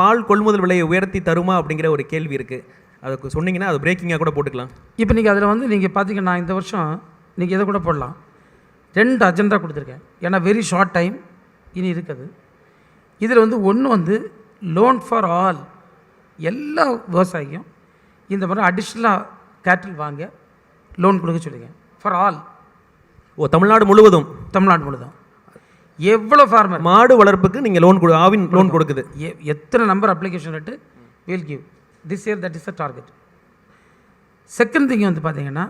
பால் கொள்முதல் விலையை உயர்த்தி தருமா அப்படிங்கிற ஒரு கேள்வி இருக்குது அதுக்கு சொன்னீங்கன்னா அது பிரேக்கிங்காக கூட போட்டுக்கலாம். இப்போ நீங்கள் அதில் வந்து நீங்கள் பார்த்தீங்கன்னா இந்த வருஷம் நீங்கள் எதை கூட போடலாம். ரெண்டு அஜெண்டா கொடுத்துருக்கேன். ஏன்னா வெரி ஷார்ட் டைம் இனி இருக்குது. இதில் வந்து ஒன்று வந்து லோன் ஃபார் ஆல் எல்லா விவசாயிக்கும் இந்த மாதிரி அடிஷ்னலாக கேட்டில் வாங்க லோன் கொடுக்க சொல்லுங்க. ஃபார் ஆல் ஓ தமிழ்நாடு முழுவதும்? தமிழ்நாடு முழுதும் எவ்வளோ ஃபார்மர் மாடு வளர்ப்புக்கு நீங்கள் லோன் கொடு ஆவின் லோன் கொடுக்குது. எத்தனை number application rate will give this year that is a target second thing வந்து பார்த்தீங்கன்னா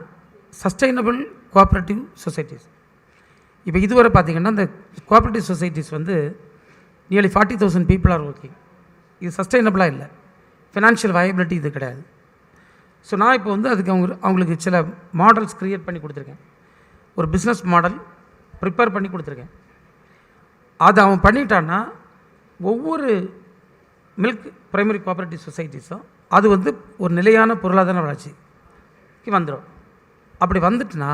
சஸ்டைனபிள் கோஆப்ரேட்டிவ் சொசைட்டிஸ் இப்போ இதுவரை பார்த்தீங்கன்னா இந்த கோஆப்ரேட்டிவ் சொசைட்டிஸ் வந்து nearly forty thousand people are working இது சஸ்டைனபிளாக இல்லை. ஃபினான்ஷியல் வயபிலிட்டி இது கிடையாது. ஸோ நான் இப்போ வந்து அதுக்கு அவங்க அவங்களுக்கு சில மாடல்ஸ் க்ரியேட் பண்ணி கொடுத்துருக்கேன். ஒரு பிஸ்னஸ் மாடல் ப்ரிப்பேர் பண்ணி கொடுத்துருக்கேன். அதை அவன் பண்ணிட்டான்னா ஒவ்வொரு மில்க் பிரைமரி கோஆப்ரேட்டிவ் சொசைட்டிஸும் அது வந்து ஒரு நிலையான பொருளாதார வளர்ச்சிக்கு வந்துடும் அப்படி வந்துட்டுனா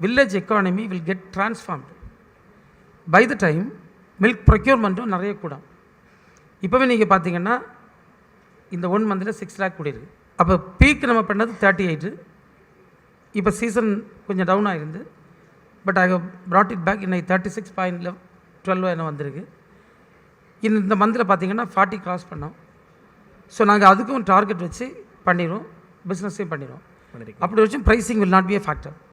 village economy will get transformed by the time milk ப்ரொக்யூர்மெண்ட்டும் நிறைய கூடும். இப்போவே நீங்கள் பார்த்தீங்கன்னா இந்த ஒன் மந்தில் சிக்ஸ் லேக் கூடியிருக்கு. அப்போ பீக் நம்ம பண்ணது தேர்ட்டி எயிட்டு இப்போ சீசன் கொஞ்சம் down ஆகிருந்து but I brought it back இன்னைக்கு தேர்ட்டி சிக்ஸ் பாயிண்ட் டுவெல் என்ன வந்திருக்கு. இந்த இந்த மந்தில் பார்த்தீங்கன்னா ஃபார்ட்டி கிராஸ் பண்ணோம். ஸோ நாங்கள் அதுக்கும் டார்கெட் வச்சு பண்ணிடுவோம் பிஸ்னஸையும் பண்ணிடுவோம் அப்படி வச்சும் pricing will not be a factor